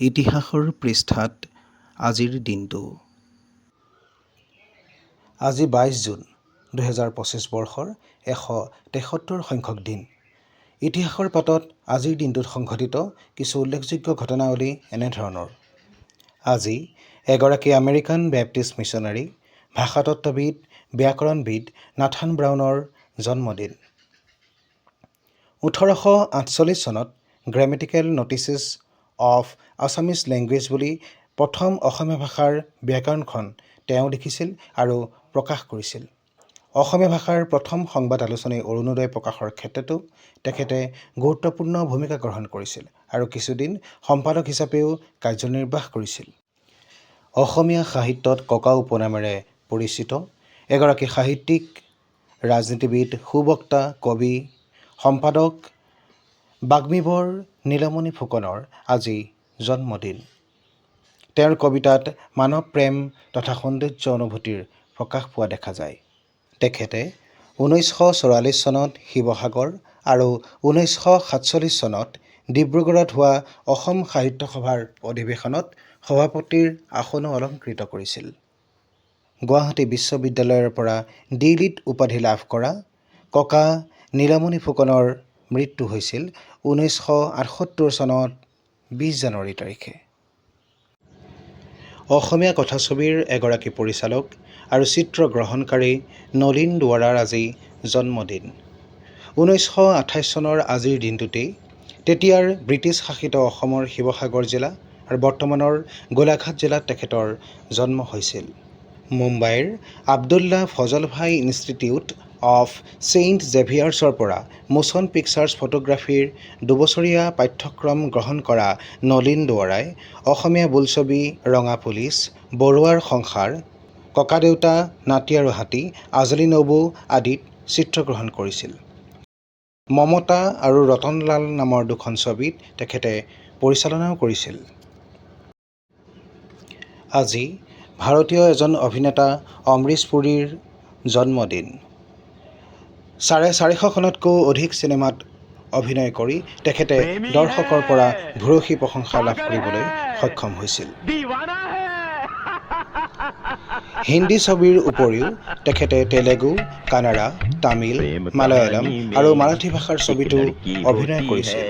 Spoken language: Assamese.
ইতিহাসৰ পৃষ্ঠাত আজিৰ দিনটো। আজি বাইছ জুন দুহেজাৰ পঁচিছ বৰ্ষৰ এশ তেসত্তৰ সংখ্যক দিন। ইতিহাসৰ পাতত আজিৰ দিনটোত সংঘটিত কিছু উল্লেখযোগ্য ঘটনাৱলী এনেধৰণৰ। আজি এগৰাকী আমেৰিকান বেপ্টিষ্ট মিছনাৰী ভাষাতত্ত্ববিদ ব্যাকৰণবিদ নাথান ব্ৰাউনৰ জন্মদিন। ওঠৰশ আঠচল্লিছ চনত grammatical notices of Assamese language বুলি প্ৰথম অসমীয়া ভাষাৰ ব্যাকৰণখন তেওঁ লিখিছিল আৰু প্ৰকাশ কৰিছিল। অসমীয়া ভাষাৰ প্ৰথম সংবাদ আলোচনী অৰুণোদয় প্ৰকাশৰ ক্ষেত্ৰতো তেখেতে গুৰুত্বপূৰ্ণ ভূমিকা গ্ৰহণ কৰিছিল আৰু কিছুদিন সম্পাদক হিচাপেও কাৰ্যনিৰ্বাহ কৰিছিল। অসমীয়া সাহিত্যত ককা উপনামেৰে পৰিচিত এগৰাকী সাহিত্যিক ৰাজনীতিবিদ সুবক্তা কবি সম্পাদক বাগ্মীবৰ নীলমণি ফুকনৰ আজি জন্মদিন। তেওঁৰ কবিতাত মানৱ প্ৰেম তথা সৌন্দৰ্য অনুভূতিৰ প্ৰকাশ পোৱা দেখা যায়। তেখেতে ঊনৈছশ চৌৰাল্লিছ চনত শিৱসাগৰ আৰু ঊনৈছশ সাতচল্লিছ চনত ডিব্ৰুগড়ত হোৱা অসম সাহিত্য সভাৰ অধিৱেশনত সভাপতিৰ আসনো অলংকৃত কৰিছিল। গুৱাহাটী বিশ্ববিদ্যালয়ৰ পৰা ডি লিট উপাধি লাভ কৰা ককা নীলমণি ফুকনৰ মৃত্যু হৈছিল ঊনৈছশ আঠসত্তৰ চনত বিছ জানুৱাৰী তাৰিখে। অসমীয়া কথাছবিৰ এগৰাকী পৰিচালক আৰু চিত্ৰগ্ৰহণকাৰী নলীন দুৱাৰাৰ আজি জন্মদিন। ঊনৈছশ আঠাইছ চনৰ আজিৰ দিনটোতেই তেতিয়াৰ ব্ৰিটিছ শাসিত অসমৰ শিৱসাগৰ জিলা আৰু বৰ্তমানৰ গোলাঘাট জিলাত তেখেতৰ জন্ম হৈছিল। মুম্বাইৰ Abdulla Fazalbhoy Institute of Saint জেভিয়াৰ্ছৰ পৰা মোচন পিকচাৰ্ছ ফটোগ্ৰাফীৰ দুবছৰীয়া পাঠ্যক্ৰম গ্ৰহণ কৰা নলীন দুৱৰাই অসমীয়া বোলছবি ৰঙা পুলিচ বৰুৱাৰ সংসাৰ ককাদেউতা নাতি আৰু হাতী আজলী নবৌ আদিত চিত্ৰগ্ৰহণ কৰিছিল। মমতা আৰু ৰতনলাল নামৰ দুখন ছবিত তেখেতে পৰিচালনাও কৰিছিল। আজি ভাৰতীয় এজন অভিনেতা অমৰীশ পুৰীৰ জন্মদিন। চাৰে চাৰিশখনতকৈও অধিক চিনেমাত অভিনয় কৰি তেখেতে দৰ্শকৰ পৰা ভূৰসী প্ৰশংসা লাভ কৰিবলৈ সক্ষম হৈছিল। হিন্দী ছবিৰ উপৰিও তেখেতে তেলেগু কানাড়া তামিল মালয়ালম আৰু মাৰাঠী ভাষাৰ ছবিতো অভিনয় কৰিছিল।